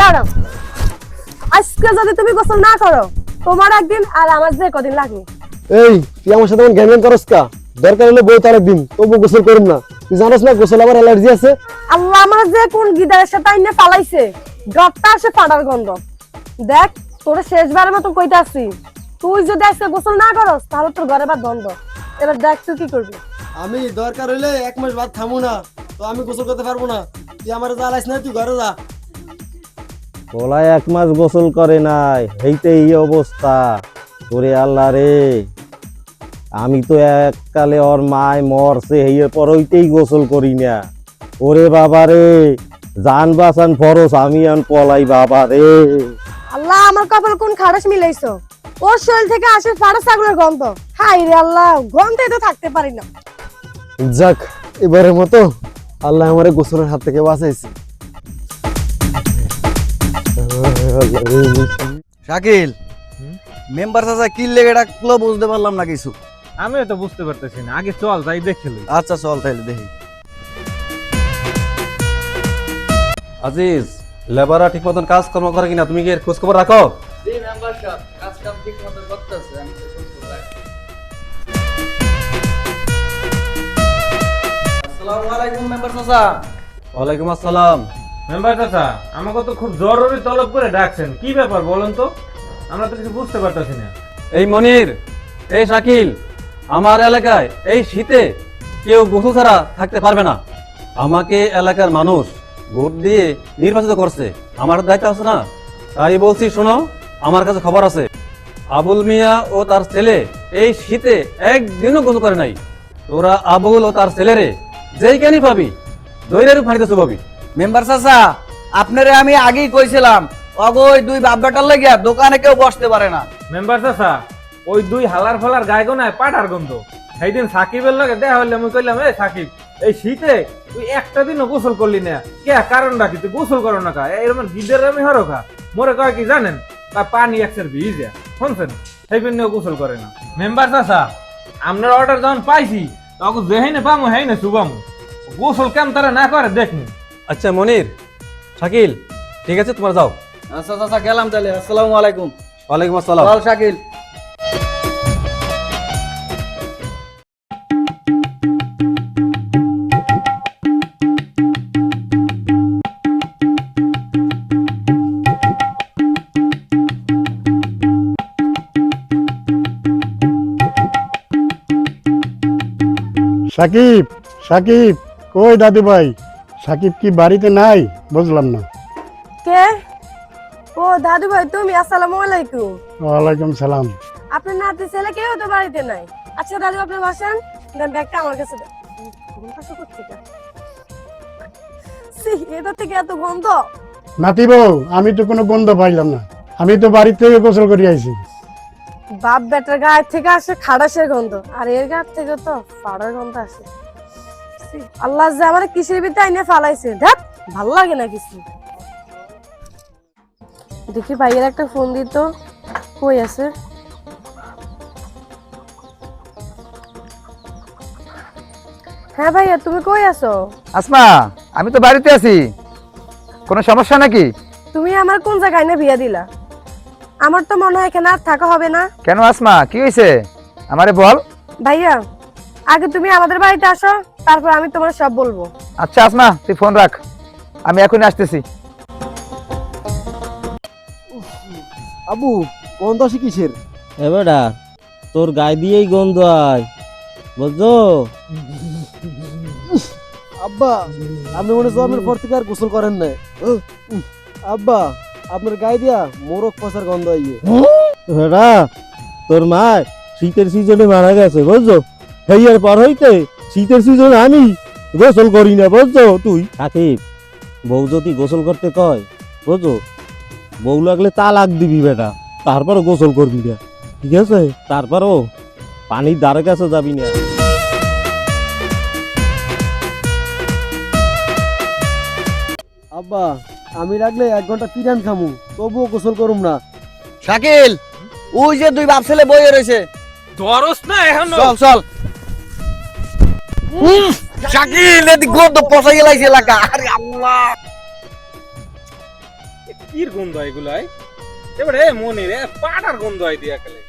দাঁড়াও। আজকে যদি তুমি গোসল না করো তোমার একদিন আর আমার যে কদিন লাগবে? এই তুই আমার সাথে জ্ঞান জ্ঞান করস কা? দরকার হলে বই তার একদিন তবু গোসল করুম না। তুই জানাস না গোসল আবার অ্যালার্জি আছে? আল্লাহ আমার যে কোন গিদারের সাথে আইনে ফালাইছে ডটটা আসে ফাটার গন্ধ দেখ তোর শেষবারের মতো কইতে আসছি তুই যদি আজকে গোসল না করস তাহলে তোর ঘরে বা বন্ধ। এবার দেখ তুই কি করবি। আমি দরকার হইলে এক মাস বাদ থামু না তো আমি গোসল করতে পারব না। তুই আমার জ্বালাইস না তুই ঘরে যা। পোলায় এক মাস গোসল করে নাই হেইতে এই অবস্থা। ওরে আল্লাহ রে। আমি তো এককালে ওর মায় মরছে হেয়ে পর হইতেই গোসল করি না। ওরে বাবা রে জান বাঁচান ফরস আমি আন পলাই বাবা রে। আল্লাহ আমার কপাল কোন খারাস মিলাইছো? ওর শরীর থেকে আসে ফাটা ছাগলের গন্ধ। হাই রে আল্লাহ গন্ধে তো থাকতে পারি না। যাক এবারের মতো আল্লাহ আমার গোসলের হাত থেকে বাঁচাইছে। শাকিল মেম্বার চাচা কি লেগে ডাকলো বুঝতে পারলাম না কিছু। আমিও তো বুঝতে পারতেছি না। আগে চল যাই দেখে লই। আচ্ছা চল তাইলে দেখি। আজিজ লেবাররা ঠিক মতন কাজ কর্ম করে কিনা? তুমি কি এর খোঁজ খবর রাখো আসসালামু আলাইকুম মেম্বার চাচা। ওয়ালাইকুম আসসালাম। মেম্বার চাচা আমাকে তো খুব জরুরি তলব করে ডাকছেন। কি ব্যাপার বলুন তো? আমরা তো কিছু বুঝতে পারতেছি না। এই মনির এই শাকিল আমার এলাকায় এই শীতে কেউ গোসল ছাড়া থাকতে পারবে না। আমাকে এলাকার মানুষ ভোট দিয়ে নির্বাচিত করছে। আমার দায়িত্ব আছে না? তাই বলছি শোনো আমার কাছে খবর আছে। আবুল মিয়া ও তার ছেলে এই শীতে একদিনও গোসল করে নাই। তোরা আবুল ও তার ছেলেরে যেইখানে পাবি দৈরের পানিতে চুবাবি মেম্বার চাচা আপনারে আমি আগেই কইছিলাম অগোই দুই বাপবাটার লাগিয়া দোকানে কেউ বসতে পারে না। মেম্বার চাচা ওই দুই হালার ফালার গায়ে গোনায় পাঠার গন্ধ। সেইদিন সাকিবের লগে দেখা হইলে আমি কইলাম এই সাকিব এই শীতে তুই একটা দিনও গোসল করলি না। কে কারণটা কি? তুই গোসল করো না কা? এরকম গিদের আমি হরো খা মোরে কয় কি জানেন? তা পানি একসের ভিজে শুনছেন? সেই জন্য গোসল করে না। মেম্বার চাচা আপনার অর্ডার যখন পাইছি তখন যেহেনে পামু হেইনে শুভামু গোসল কেমন তারা না করে দেখুন আচ্ছা মনির শাকিল ঠিক আছে তোমার যাও। আচ্ছা চাচা গেলাম তাহলে। আসসালামু আলাইকুম। ওয়ালাইকুম আসসালাম। শাকিল। সাকিব সাকিব কই দাদু ভাই? সাকিব কি বাড়িতে নাই? বুঝলাম না। কে? ও দাদু ভাই তুমি আসসালামু আলাইকুম। ওয়ালাইকুম সালাম। আপনার নাতি ছেলে কেউ তো বাড়িতে নাই? আচ্ছা দাদু আপনি বসেন দেন ব্যাগটা আমার কাছে দেন এটা থেকে এত গন্ধ? নাতি বউ আমি তো কোনো গন্ধ পাইলাম না। আমি তো বাড়ি থেকে গোসল করে আইছি। বাপ বেটার গায়ের থেকে আসে খাড়াসের গন্ধ আর এর গায়ের থেকে তো ফাড়ার গন্ধ আসে। আল্লাহ যে আমার কিসের ভিতরে আইনে ফালাইছে দেখ ভালো লাগে না কিছু। দেখি ভাইয়ের একটা ফোন দিত কই আছে? হ্যাঁ ভাইয়া তুমি কই আছো? আসমা আমি তো বাড়িতে আছি। কোনো সমস্যা নাকি? তুমি আমার কোন জায়গায় না বিয়া দিলা? আমার তো মনে হয় এখানে আর থাকা হবে না। কেন আসমা? কি হয়েছে? আমারে বল। ভাইয়া আগে তুমি আমাদের বাড়িতে আসো তারপর আমি তোমার সব বলব। আচ্ছা আসমা তুই ফোন রাখ। আমি এখনই আসতেছি। আবু গন্ধ আসে কিসের? এ বেটা তোর গায়ে দিয়েই গন্ধ আয়। বুঝছ? আব্বা আপনি মনে জন্মের পর থেকে আর গোসল করেন না আব্বা। আপনার গায়ে দিয়া মোরগ পচার গন্ধ আইয়ে। বেটা তোর মা শীতের সিজনে মারা গেছে বুঝছ? হেয়ার পর হইতে শীতের সিজনে আমি গোসল করি না বুঝছ তুই? সাকিব বউ যদি গোসল করতে কয় বুঝছ? বউ লাগলে তালাক দিবি বেটা তারপরও গোসল করবি না ঠিক আছে? তারপরও পানির ধারে কাছে যাবি না। আব্বা আমি লাগলে এক ঘণ্টা পিরান খামু। তবুও গোসল করুম না। শাকিল ওই যে দুই বাপ ছেলে বইয়ে রয়েছে। ধরস না এখন। চল চল। শাকিল এদিক গন্ধ পচাই গেলাইছে এলাকা। আরে আল্লাহ। কির গন্ধ এগুলাই এবারে মনে রে পাটার গন্ধ আই দিয়া গেলে।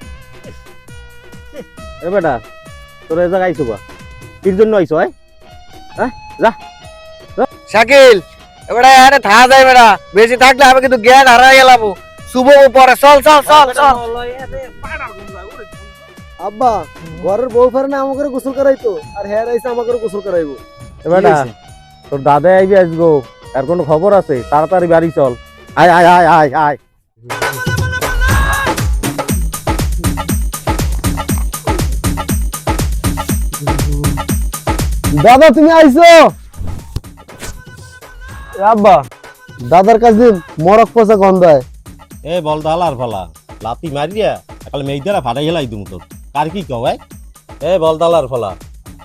এ বেটা তোর এ জায়গায় আইসো বা কির জন্য আয় হ্যাঁ যা। শাকিল এবারে আরে থা যায় বেড়া বেশি থাকলে আমি কিন্তু জ্ঞান হারাই গেলাম। শুভ পরে চল চল চল চল। আব্বা ঘরের বউ ফেরে না আমাকে গোসল করাইতো আর হ্যাঁ আইসে আমাকে গোসল করাইবো। এ তোর দাদা আইবি আসব আর কোনো খবর আছে? তাড়াতাড়ি বাড়ি চল। আয় আয় আয় আয় আয়। দাদা তুমি আইছো? আব্বা দাদার কাছে মরক পচা গন্ধ হয়। এ বল দালার ফলা লাতি মারিয়া একাল মেয়েদেরা ফাটাই হেলাই তুমি তোর। কার কি কও ভাই? এ বল দালার ফলা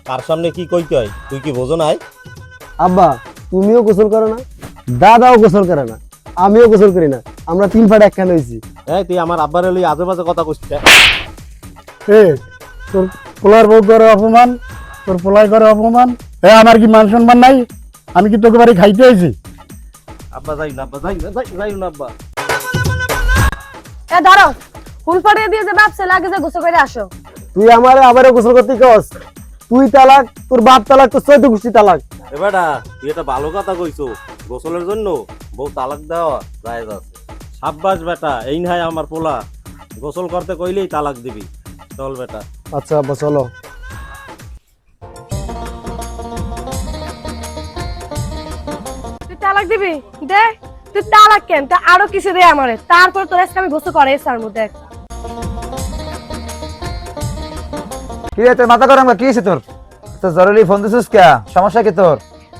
কার সামনে কি কই কই তুই কি বোঝো নাই? আব্বা তুমিও গোসল করো না দাদাও গোসল করে না আমিও গোসল করি না আমরা তিন ফাট একখানে হয়েছি এই তুই আমার আব্বার লই আজে বাজে কথা কইছিস এ তোর পোলার বউ করে অপমান তোর পোলাই করে অপমান এ আমার কি মান সম্মান নাই? আমি কি তোকে বাড়ি খাইতে আইছি? আব্বা যাই না আব্বা যাই না যাই না আব্বা। এ ধরো ফুল পাড়িয়ে দিয়ে যে বাপ ছেলে আগে যে গোসল করে আসো। তুই আমার আবারও গোসল করতে কস। তুই তালাক তোর বাপ তালাক তোর চৈত গোষ্ঠী তালাক। এ বেটা তুই এটা ভালো কথা কইছো। গোসলের জন্য বউ তালাক দেওয়া জায়েজ আছে। সাব্বাস বেটা এই নাই আমার পোলা। গোসল করতে কইলেই তালাক দিবি। চল বেটা। আচ্ছা আব্বা চলো। দিবি? দে। তুই তালাক কেন? তা আরও কিছু দে আমারে। তারপর তোর আজকে আমি গোসল করে এসার মধ্যে। কি রে তোর মাথা গরম কি হয়েছে তোর? জরুরি ফোন দিছিস কে? সমস্যা কি তোর?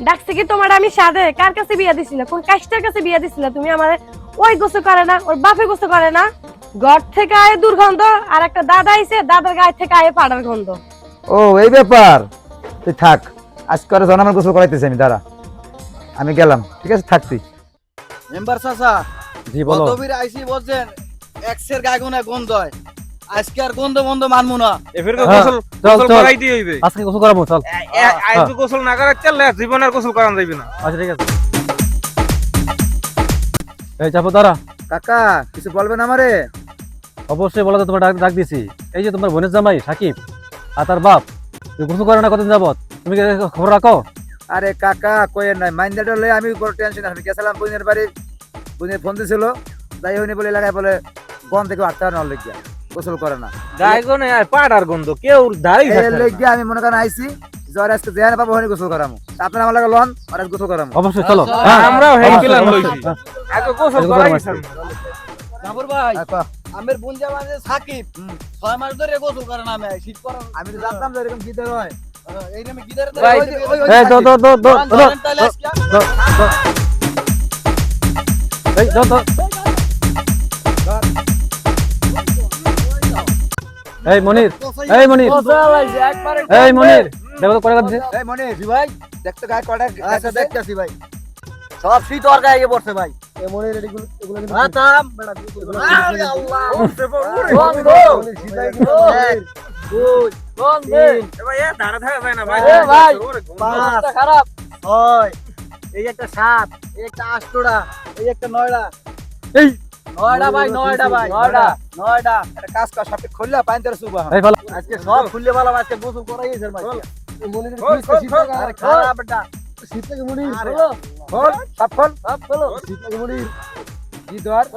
ডাকছি কি তোমার আমি সাদে কার কাছে বিয়া দিছিল? কোন কাস্টের কাছে বিয়া দিছিল তুমি আমারে? ওই গোসল করে না ওর বাপে গোসল করে না। ঘর থেকে আয়ে দুর্গন্ধ আর একটা দাদা আইছে দাদার গায়ে থেকে আয়ে পাড়ার গন্ধ। ও এই ব্যাপার। তুই থাক আজকে আর জনমের গোসল করাইতেছি আমি দাঁড়া। আমি গেলাম ঠিক আছে? থাকছি মেম্বার চাচা জি বলো। কতবির আইসি বলছেন এক্সের গায়ে গুনে গন্ধ হয়। আজকে আর গন্ধ বন্ধ মানবো না। এফের হ্যাঁ, গোসল গোসল চল। করাইতে হইবে। আজকে গোসল করাবো চল। আজ গোসল না করার চললে জীবন আর গোসল করান যাইবে না। আচ্ছা ঠিক আছে। এই চাপো দাঁড়া। কাকা কিছু বলবেন আমারে? অবশ্যই বলা তো তোমার ডাক ডাক দিছি। এই যে তোমার বোনের জামাই সাকিব আর তার বাপ তুই গোসল করে না কতদিন যাবত তুমি কি খবর রাখো? আরে কাকা কইের নাই? মাইন্ডাটা লয়ে আমি বড় টেনশন আমি গেছিলাম বোনের বাড়ি। বোনের ফোন দিছিল। যাই হইনি বলে এলাকায় বলে বন থেকে আটটা নল লেগিয়া। গোসল করে না। গায়ে গনে আর পাটার গন্ধ কেউ এই থাকে। লেগিয়া আমি মনে করেন আইছি জ্বর আজকে দেয়া না পাবো হইনি গোসল করামু। আপনারা আমার লাগে লন আর গোসল করামু। অবশ্যই চলো। হ্যাঁ, আমরাও হেই কিলাম লইছি হ্যাঁ। আগে গোসল করাই করাইছি। জাফর ভাই আর আমের বোন জামা যে সাকিব ছয় মাস ধরে গোসল করে না আমি শীত করার আমি তো জানতাম যে এরকম গীতের হয়। এই মনির এই মনির এই মনির দেখো তো করে দিছে এই মনে ভাই দেখতে গায়ে কয়টা আচ্ছা দেখতেছি ভাই সব শীত গায়ে পড়ছে ভাই এমন এগুলো এগুলো কিন্তু হ্যাঁ বেটা আল্লাহ বন্ধ। শীতাই দুই ভাই ভাই ভাই, খারাপ। ছয় এই একটা সাত এই একটা আটটা এই একটা নয়টা। এই। নয়টা ভাই নয়টা ভাই নয়টা নয়টা। কাজ কর সবটা খুললা পানি তোর সুবা আজকে সব খুললে ভালো আজকে গোসল ভাই খোল। লাগে আরে খারাপ বেটা শীত লাগে মনির। খোল সব খোল। সব খোলো।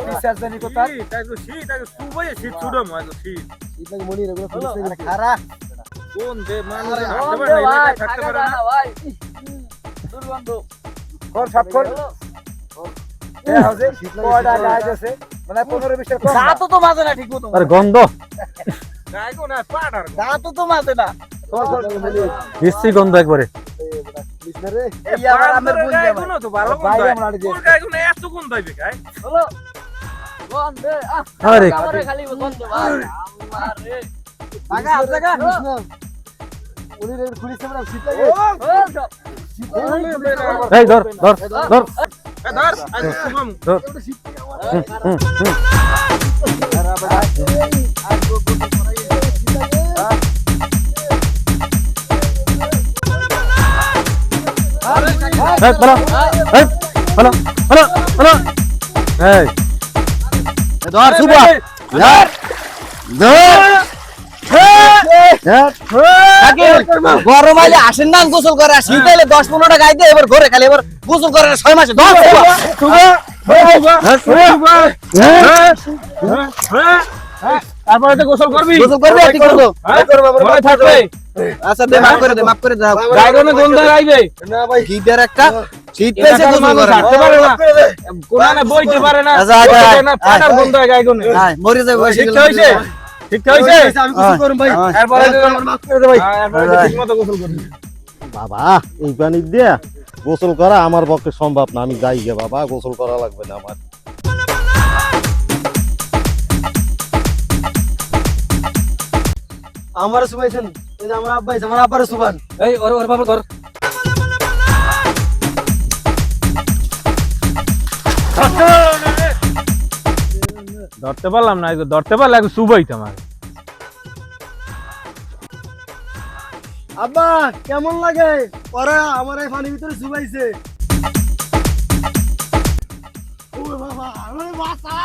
বিশ্বাস জানি কোথা শীত, সুবাই শীত শীত। খারাপ। কোন যে মানুষ থাকতে পারে না। ভাই দুর্গন্ধ কয়টা গায়ে গেছে মানে 15 20 কম তো মাঝে না ঠিক মতো। আরে গন্ধ। গায়ে গো না, পাটার গন্ধ। দাঁতও তো মাঝে না বিশ্রী গন্ধ একবারে আরে খালি গন্ধ ভাই আল্লাহ রে। আগা আগা উনি রে খুলিছে না শীত লাগে এই ধর ধর ধর। এ ধর আজ শুভম ধর। আরে বাবা আজ গো গো করাই এই বলো। এই বলো বলো বলো। এই। ধর শুভ ধর। ধর। গরম আইলে আসেন না গোসল করে আর শীত আইলে দশ পনেরোটা গাই দিয়ে এবার ঘরে খালি এবার গোসল করে ছয় মাসে দশ তারপরে তো গোসল করবি? গোসল করবে। ঠিক করব থাকবে। আচ্ছা দে মাফ করে দে মাফ করে দাও গাইগনে গন্ধ গাইবে শীতের একটা? শীত পেয়েছে গোসল করে হাঁটতে পারে না। কোনানে বইতে পারে না। আচ্ছা, আচ্ছা, না, আচ্ছা। গন্ধ হয় হ্যাঁ মরে যাবে হইছে ঠিক হইছে আমি গোসল করুম ভাই। এরপরে মাফ করে দে ভাই। হ্যাঁ, এরপরে ঠিকমতো গোসল করবি বাবা এই পানি দিয়ে গোসল করা আমার পক্ষে সম্ভব না। আমি যাই গে বাবা গোসল করা লাগবে না আমার। আমার সুবাইছেন। এই যে আমার আব্বা আছে, আমার আব্বারে সুবান। এই ওর ওর বাবা ধর। ধরতে পারলাম না ধরতে পারলে এখন শুভই তোমার আব্বা, কেমন লাগে? পরে আমার এই পানির ভিতরে শুভাইছে ও বাবা আমার বাসা